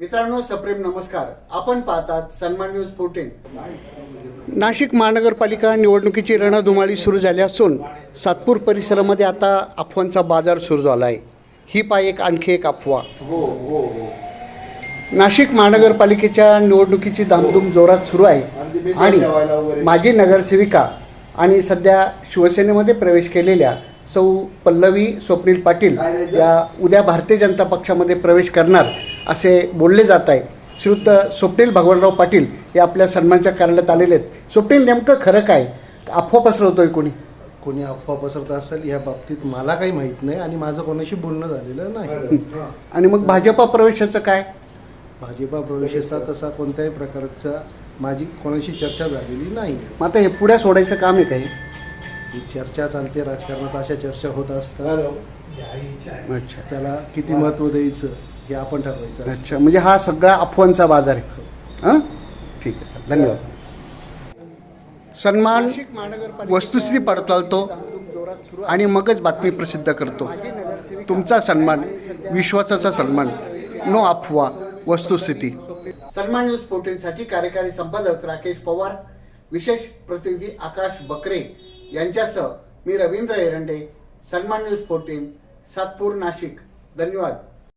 मित्रांनो सप्रेम नमस्कार. आपण पाहतात सन्मान न्यूज फोर्टीन नाशिक महानगरपालिका निवडणुकीची रणधुमाळी सुरू झाली असून सातपूर परिसरामध्ये आता अफवांचा बाजार सुरू झाला आहे ही पाय एक आणखी एक अफवा. नाशिक महानगरपालिकेच्या निवडणुकीची धामधूम जोरात सुरू आहे. आणि माजी नगरसेविका आणि सध्या शिवसेनेमध्ये प्रवेश केलेल्या सौ पल्लवी स्वप्नील पाटील या उद्या भारतीय जनता पक्षामध्ये प्रवेश करणार. असे बोलले जात आहे. श्रीयुत स्वप्नील भगवानराव पाटील हे आपल्या सन्मानच्या कार्यालयात आलेले आहेत. स्वप्नील नेमकं खरं काय? अफवा पसरवतोय कोणी? कोणी अफवा पसरत असेल या बाबतीत मला काही माहीत नाही आणि माझं कोणाशी बोलणं झालेलं नाही. आणि मग भाजपा प्रवेशाचं काय? भाजपा प्रवेशाचा तसा कोणत्याही प्रकारचा माझी कोणाशी चर्चा झालेली नाही. मग आता हे पुढे सोडायचं काम आहे काही ही? चर्चा चालते राजकारणात अशा चर्चा होत असतात. अच्छा. त्याला किती महत्त्व द्यायचं? हे आपण ठरवायचं. अच्छा म्हणजे हा सगळा अफवांचा बाजार आहे. हां. ठीक आहे धन्यवाद. सन्मान वस्तुस्थिती पडताळतो आणि मगच बातमी प्रसिद्ध करतो. तुमचा सन्मान विश्वासाचा सन्मान नो अफवा वस्तुस्थिती. सन्मान न्यूज फोर्टीनसाठी कार्यकारी संपादक राकेश पवार विशेष प्रतिनिधी आकाश बकरे यांच्यासह मी रवींद्र एरंडे सन्मान न्यूज फोर्टीन सातपूर नाशिक. धन्यवाद.